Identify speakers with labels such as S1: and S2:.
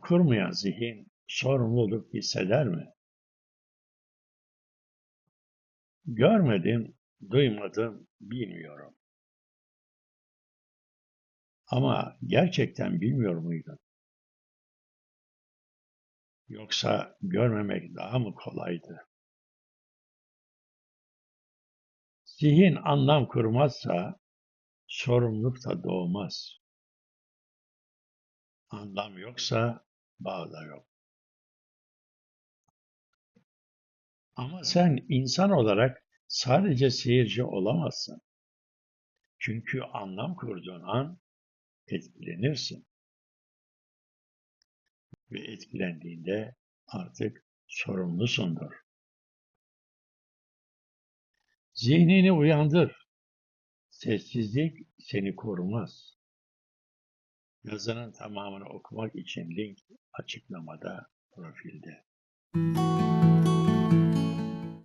S1: kurmayan zihin sorumluluk hisseder mi? Görmedim, duymadım, bilmiyorum. Ama gerçekten bilmiyor muydun? Yoksa görmemek daha mı kolaydı? Zihin anlam kurmazsa sorumluluk da doğmaz. Anlam yoksa bağ da yok. Ama sen insan olarak sadece seyirci olamazsın. Çünkü anlam kurduğun an etkilenirsin. Ve etkilendiğinde artık sorumlusundur. Zihnini uyandır. Sessizlik seni korumaz. Yazının tamamını okumak için link açıklamada profilde.